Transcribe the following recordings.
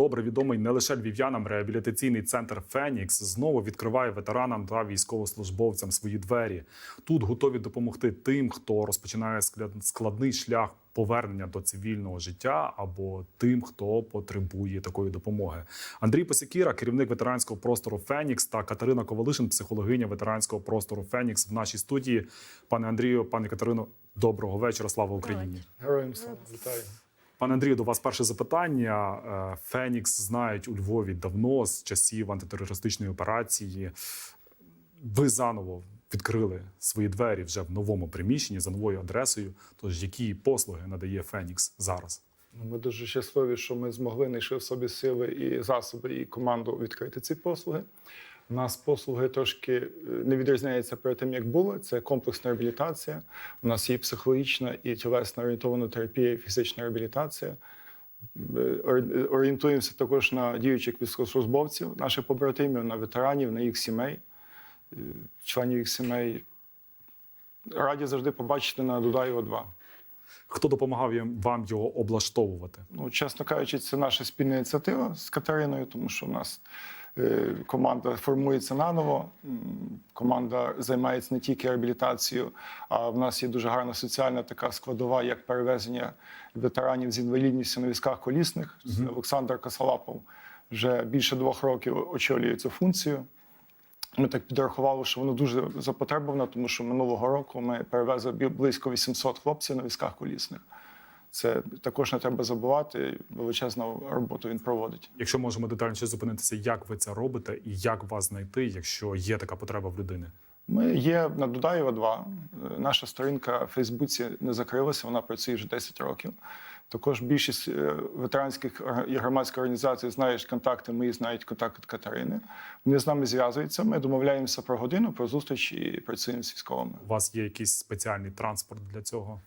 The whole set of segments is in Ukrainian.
добре відомий не лише львів'янам реабілітаційний центр Фенікс знову відкриває ветеранам та військовослужбовцям свої двері. Тут готові допомогти тим, хто розпочинає складний шлях повернення до цивільного життя, або тим, хто потребує такої допомоги. Андрій Посякіра, керівник ветеранського простору Фенікс, та Катерина Ковалишин, психологиня ветеранського простору Фенікс в нашій студії. Пане Андрію, пане Катерино, доброго вечора. Слава Україні. Героям слава вітаю. Пане Андрію, до вас перше запитання. Е, Фенікс знають у Львові давно з часів антитерористичної операції. Ви заново відкрили свої двері вже в новому приміщенні за новою адресою. Тож які послуги надає Фенікс зараз? Ми дуже щасливі, що ми змогли знайшли в собі сили і засоби, і команду відкрити ці послуги. У нас послуги трошки е, не відрізняються перед тим, як були. Це комплексна реабілітація. У нас є психологічна і тілесно орієнтована терапія, і фізична реабілітація. Е, Орієнтуємося також на діючих військовослужбовців, наших побратимів, на ветеранів, на їх сімей, е, членів їх сімей. Раді завжди побачити на Дудаєво 2. Хто допомагав вам його облаштовувати? Ну, чесно кажучи, це наша спільна ініціатива з Катериною, тому що в нас е, команда формується наново. Команда займається не тільки реабілітацією, а в нас є дуже гарна соціальна така складова, як перевезення ветеранів з інвалідністю на візках колісних. Це Олександр Косалапов вже більше двох років очолює цю функцію. Ми так підрахували, що воно дуже запотребовано, тому що минулого року ми перевезли близько 800 хлопців на візках колісних. Це також не треба забувати. Величезну роботу він проводить. Якщо можемо детальніше зупинитися, як ви це робите і як вас знайти, якщо є така потреба в людини? Ми є на Дудаєва 2. Е, Наша сторінка в Фейсбуці не закрилася, вона працює вже 10 років. Також більшість е, ветеранських і громадських організацій знають контакти мої, знають контакти Катерини. Вони з нами зв'язуються. Ми домовляємося про годину, про зустріч і працюємо з військовими. У вас є якийсь спеціальний транспорт для цього?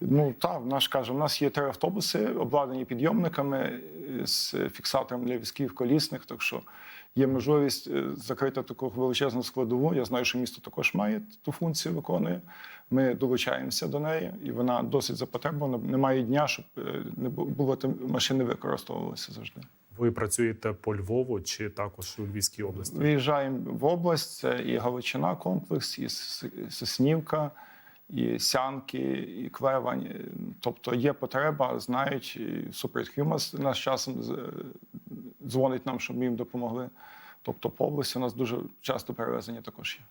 Ну так, наш каже, у нас є три автобуси, обладнані підйомниками е, з фіксатором для візків колісних. Так що є можливість е, закрити таку величезну складову. Я знаю, що місто також має ту функцію, виконує. Ми долучаємося до неї, і вона досить запотребована. Немає дня, щоб е, не було машини використовувалися завжди. Ви працюєте по Львову чи також у Львівській області? Виїжджаємо в область, це і Галичина комплекс, і Соснівка, і Сянки, і Клевань. Тобто є потреба, знають, Супред нас часом дзвонить нам, щоб ми їм допомогли. Тобто по області у нас дуже часто перевезення також є.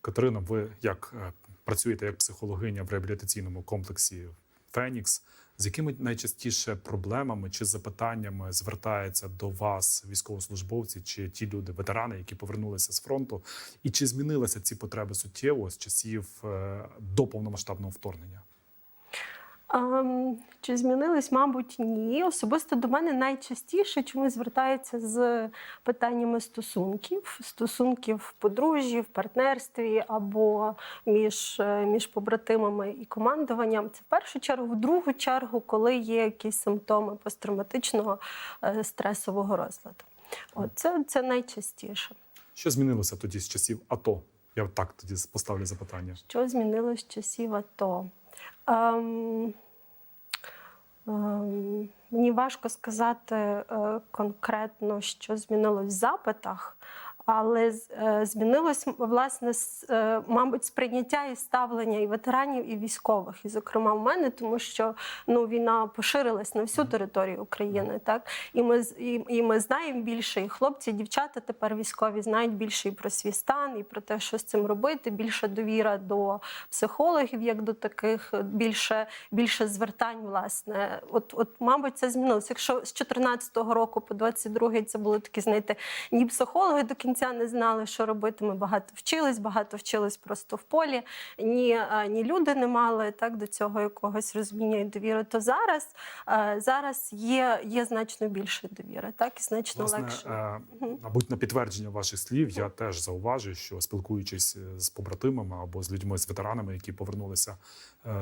Катерина, ви як е, працюєте як психологиня в реабілітаційному комплексі Фенікс? З якими найчастіше проблемами чи запитаннями звертаються до вас військовослужбовці чи ті люди, ветерани, які повернулися з фронту? І чи змінилися ці потреби суттєво з часів е, до повномасштабного вторгнення? Ем, чи змінились? Мабуть, ні. Особисто до мене найчастіше чому звертаються з питаннями стосунків, стосунків в подружжі, в партнерстві або між, е, між побратимами і командуванням. Це в першу чергу, в другу чергу, коли є якісь симптоми посттравматичного е, стресового розладу. От це, це найчастіше. Що змінилося тоді з часів АТО? Я так тоді поставлю запитання. Що змінилось з часів АТО? Ем, ем, мені важко сказати е, конкретно, що змінилось в запитах, але е, змінилось власне, е, мабуть, сприйняття і ставлення і ветеранів, і військових, і, зокрема, в мене, тому що ну, війна поширилась на всю територію України, так і ми і, і ми знаємо більше, і хлопці, і дівчата тепер військові знають більше і про свій стан, і про те, що з цим робити. Більше довіра до психологів, як до таких, більше, більше звертань, власне. От, от, мабуть, це змінилося. Якщо з 14-го року по 22-й це були такі, знаєте, ні психологи до кінця не знали, що робити. Ми багато вчились, багато вчились просто в полі. Ні, е, ні люди не мали так до цього якогось розуміння і довіри. То зараз, е, зараз є, є значно більше довіри, так і значно Власне, легше. е, мабуть, на підтвердження ваших слів я теж зауважую, що спілкуючись е, з побратимами або з людьми, з ветеранами, які повернулися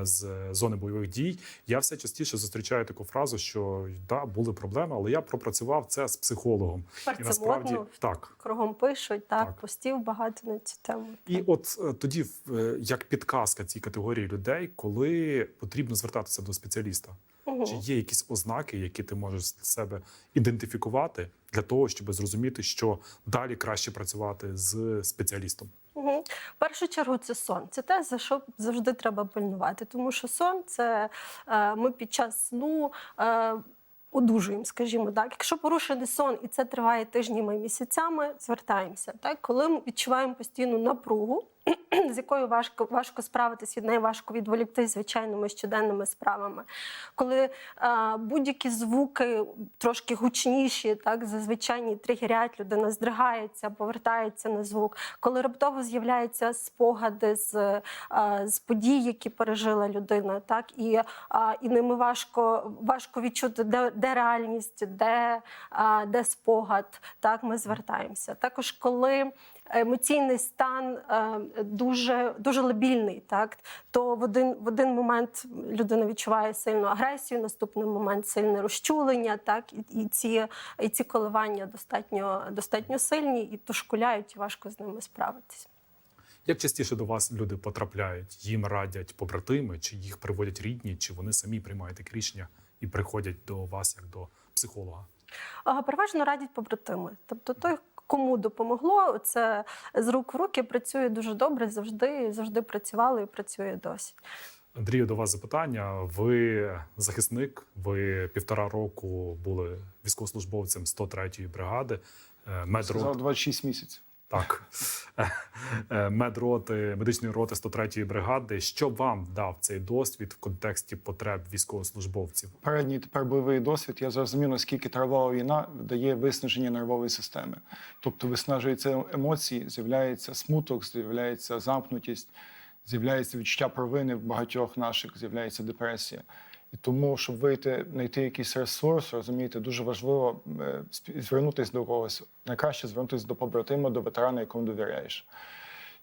з зони бойових дій, я все частіше зустрічаю таку фразу, що да, були проблеми, але я пропрацював це з психологом. І насправді так. Кругом пишуть, так, Так. постів багато на цю тему. І от е, тоді, е, як підказка цій категорії людей, коли потрібно звертатися до спеціаліста, Мгм. чи є якісь ознаки, які ти можеш з себе ідентифікувати для того, щоб зрозуміти, що далі краще працювати з спеціалістом? Мгм. В першу чергу це сон. Це те, за що завжди треба пильнувати. Тому що сон це е, ми під час сну. Е, Одужуємо, скажімо так. Якщо порушений сон і це триває тижнями і місяцями, звертаємося. Так, коли ми відчуваємо постійну напругу, з якою важко важко справитись, від неї важко відволіктись звичайними щоденними справами. Коли е, будь-які звуки трошки гучніші, так зазвичай тригерять, людина здригається, повертається на звук. Коли раптово з'являються спогади з, е, з подій, які пережила людина, так і, е, і ними важко, важко відчути, де, де реальність, де, де спогад. Так, ми звертаємося. Також коли емоційний стан е, дуже, дуже лабільний, так то в один, в один момент людина відчуває сильну агресію, наступний момент сильне розчулення, так і, і ці, і ці коливання достатньо, достатньо сильні і дошкуляють, і важко з ними справитися. Як частіше до вас люди потрапляють? Їм радять побратими, чи їх приводять рідні, чи вони самі приймають таке рішення і приходять до вас як до психолога? Переважно радять побратими. Тобто той, кому допомогло, це з рук в руки працює дуже добре, завжди, завжди працювало і працює досі. Андрію, до вас запитання. Ви захисник, ви півтора року були військовослужбовцем 103-ї бригади. Метро Сказав Медрот, 26 місяців. Так, Е, е, медроти, медичної роти 103-ї бригади. Що вам дав цей досвід в контексті потреб військовослужбовців? Передній тепер бойовий досвід. Я зрозумів, наскільки тривала війна дає виснаження нервової системи. Тобто виснажуються емоції, з'являється смуток, з'являється замкнутість, з'являється відчуття провини в багатьох наших, з'являється депресія. І тому, щоб вийти, знайти якийсь ресурс, розумієте, дуже важливо е, звернутися до когось. Найкраще звернутися до побратима, до ветерана, якому довіряєш.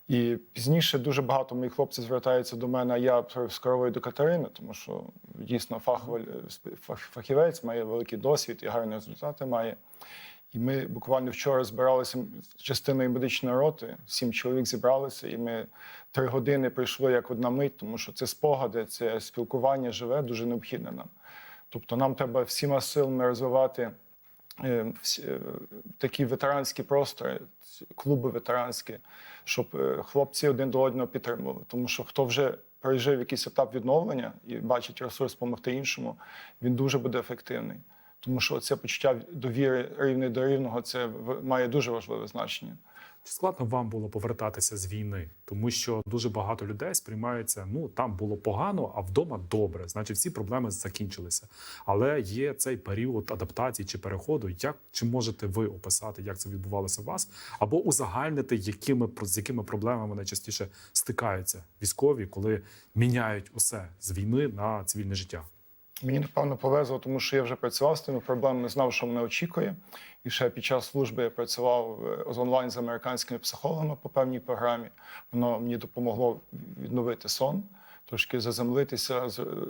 І пізніше дуже багато моїх хлопців звертаються до мене. а Я коровою до Катерини, тому що дійсно фаховий фахівець має великий досвід і гарні результати має. І ми буквально вчора збиралися з частиною медичної роти. Сім чоловік зібралися, і ми три години пройшли як одна мить, тому що це спогади, це спілкування живе, дуже необхідне нам. Тобто нам треба всіма силами розвивати е, е, такі ветеранські простори, клуби ветеранські, щоб е, хлопці один до одного підтримували. Тому що хто вже пережив якийсь етап відновлення і бачить ресурс допомогти іншому, він дуже буде ефективний. Тому що це почуття довіри рівний до рівного це має дуже важливе значення. Чи складно вам було повертатися з війни? Тому що дуже багато людей сприймаються, ну там було погано, а вдома добре. Значить, всі проблеми закінчилися. Але є цей період адаптації чи переходу. Як чи можете ви описати, як це відбувалося у вас, або узагальнити, якими з якими проблемами найчастіше стикаються військові, коли міняють усе з війни на цивільне життя? Мені напевно повезло, тому що я вже працював з тими проблемами, знав, що мене очікує. І ще під час служби я працював е, онлайн з американськими психологами по певній програмі. Воно мені допомогло відновити сон, трошки заземлитися, з-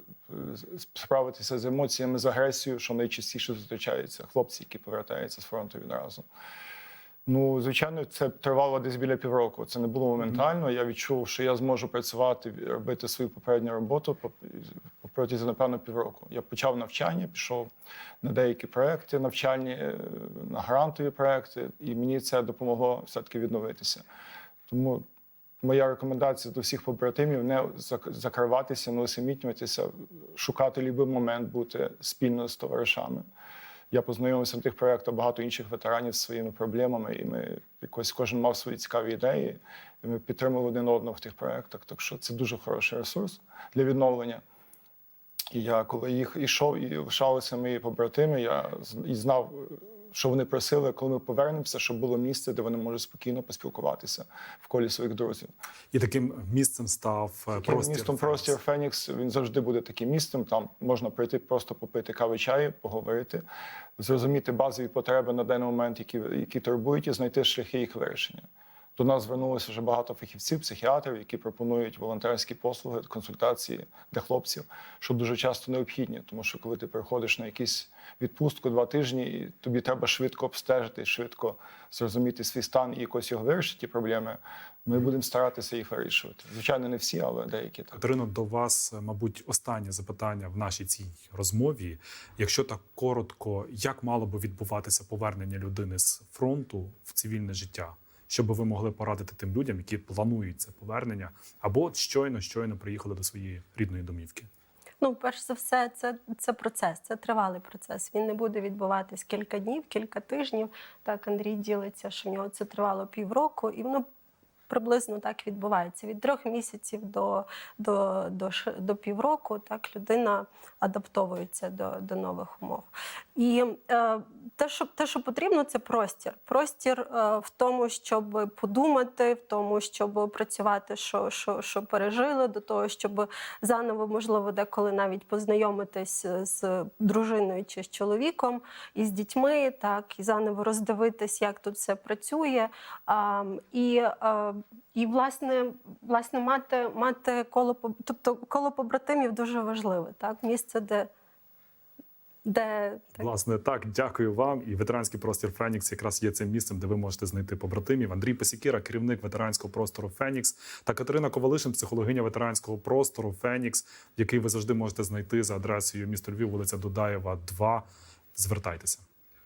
справитися з емоціями, з агресією, що найчастіше зустрічається хлопці, які повертаються з фронту відразу. Ну, звичайно, це тривало десь біля півроку. Це не було моментально. Я відчув, що я зможу працювати, робити свою попередню роботу по напевно, півроку. Я почав навчання, пішов на деякі проекти навчальні, е, на грантові проекти, і мені це допомогло все-таки відновитися. Тому моя рекомендація до всіх побратимів не закриватися, не усамітнюватися, шукати будь-який момент бути спільно з товаришами. Я познайомився на тих проєктах багато інших ветеранів з своїми проблемами, і ми якось кожен мав свої цікаві ідеї, і ми підтримували один одного в тих проєктах. Так що це дуже хороший ресурс для відновлення. І я, коли їх ішов і лишалися мої побратими, я і знав, що вони просили, коли ми повернемося, щоб було місце, де вони можуть спокійно поспілкуватися в колі своїх друзів. І таким місцем став е, Таким простір. містом простір Фенікс він завжди буде таким містом. Там можна прийти, просто попити кави чаю, поговорити, зрозуміти базові потреби на даний момент, які, які турбують, і знайти шляхи їх вирішення. До нас звернулося вже багато фахівців, психіатрів, які пропонують волонтерські послуги, консультації для хлопців, що дуже часто необхідні, тому що коли ти приходиш на якусь відпустку два тижні, і тобі треба швидко обстежити, швидко зрозуміти свій стан і якось його вирішити ті проблеми. Ми будемо старатися їх вирішувати. Звичайно, не всі, але деякі так. Катерино, до вас, мабуть, останнє запитання в нашій цій розмові. Якщо так коротко, як мало би відбуватися повернення людини з фронту в цивільне життя? Що би ви могли порадити тим людям, які планують це повернення, або щойно щойно приїхали до своєї рідної домівки? Ну, перш за все, це, це процес, це тривалий процес. Він не буде відбуватись кілька днів, кілька тижнів. Так Андрій ділиться, що в нього це тривало півроку, і воно приблизно так відбувається. Від трьох місяців до, до, до, до півроку так людина адаптовується до, до нових умов. І е, те, що, те, що потрібно, це простір. Простір е, в тому, щоб подумати, в тому, щоб працювати, що, що, що пережили, до того, щоб заново, можливо, деколи навіть познайомитись з дружиною чи з чоловіком і з дітьми, так і заново роздивитись, як тут все працює. А, і, а, і власне, власне, мати, мати коло тобто коло побратимів дуже важливе, так місце, де. Де Власне, так, дякую вам. І ветеранський простір Фенікс якраз є цим місцем, де ви можете знайти побратимів. Андрій Пасікіра, керівник ветеранського простору Фенікс, та Катерина Ковалишин, психологиня ветеранського простору Фенікс, який ви завжди можете знайти за адресою місто Львів, вулиця Дудаєва, 2. Звертайтеся.